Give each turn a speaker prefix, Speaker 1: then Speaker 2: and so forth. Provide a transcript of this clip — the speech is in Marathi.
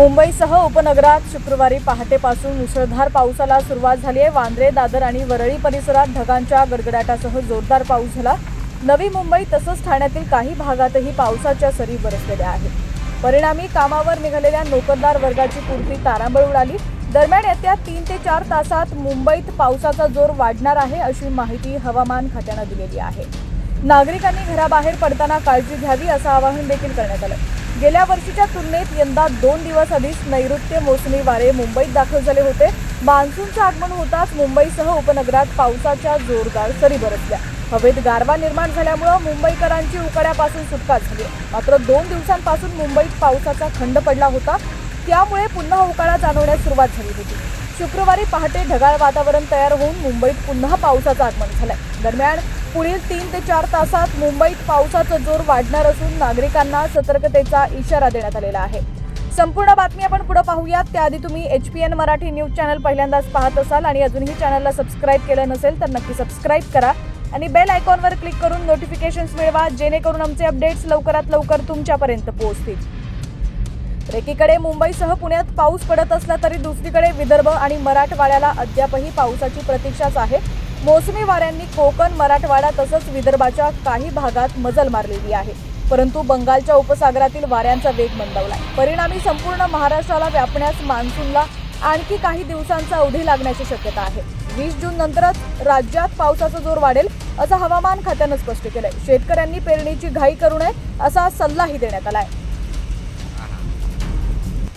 Speaker 1: मुंबईसह उपनगरात शुक्रवारी पहाटेपासून मुसळधार पावसाला सुरुवात झाली आहे. वांद्रे दादर आणि वरळी परिसरात ढगांच्या गडगडाटासह जोरदार पाऊस झाला. नवी मुंबई तसंच ठाण्यातील काही भागातही पावसाच्या सरी बरसलेल्या आहेत. परिणामी कामावर निघालेल्या नोकरदार वर्गाची पूर्ती तारांबळ उडाली. दरम्यान येत्या तीन ते चार तासात मुंबईत पावसाचा जोर वाढणार आहे अशी माहिती हवामान खात्यानं दिलेली आहे. नागरिकांनी घराबाहेर पडताना काळजी घ्यावी असं आवाहन देखील करण्यात आलं. गेल्या वर्षीच्या तुलनेत यंदा दोन दिवस आधीच नैऋत्य मोसमी वारे मुंबईत दाखल झाले होते. मान्सूनचं आगमन होताच मुंबईसह उपनगरात पावसाच्या जोरदार सरी बरसल्या. हवेत गारवा निर्माण झाल्यामुळं मुंबईकरांची उकाड्यापासून सुटका झाली. मात्र दोन दिवसांपासून मुंबईत पावसाचा खंड पडला होता. त्यामुळे पुन्हा उकाडा जाणवण्यास सुरुवात झाली होती. शुक्रवारी पहाटे ढगाळ वातावरण तयार होऊन मुंबईत पुन्हा पावसाचं आगमन झालंय. दरम्यान पुढील तीन ते चार तासात मुंबईत पावसाचा जोर वाढणार असून नागरिकांना सतर्कतेचा इशारा देण्यात आलेला आहे. संपूर्ण बातमी आपण पुढे पाहूयात. त्याआधी तुम्ही H P N Marathi news channel पहिल्यांदाच पाहत असाल आणि अजूनही चॅनलला सबस्क्राईब केलं नसेल तर नक्की सबस्क्राईब करा आणि बेल आयकॉनवर क्लिक करून नोटिफिकेशन्स मिळवा जेणेकरून आमचे अपडेट्स लवकरात लवकर तुमच्यापर्यंत पोहोचतील. तर एकीकडे मुंबईसह पुण्यात पाऊस पडत असला तरी दुसरीकडे विदर्भ आणि मराठवाड्याला अद्यापही पावसाची प्रतीक्षाच आहे. मोसमी वाऱ्यांनी कोकण मराठवाडा तसंच विदर्भाच्या काही भागात मजल मारलेली आहे. परंतु बंगालच्या उपसागरातील वाऱ्यांचा वेग मंदावलाय परिणामी संपूर्ण महाराष्ट्राला व्यापण्यास मान्सूनला आणखी काही दिवसांचा अवधी लागण्याची शक्यता आहे. वीस जून नंतरच राज्यात पावसाचा जोर वाढेल असं हवामान खात्यानं स्पष्ट केलंय. शेतकऱ्यांनी पेरणीची घाई करू नये असा सल्लाही देण्यात आलाय.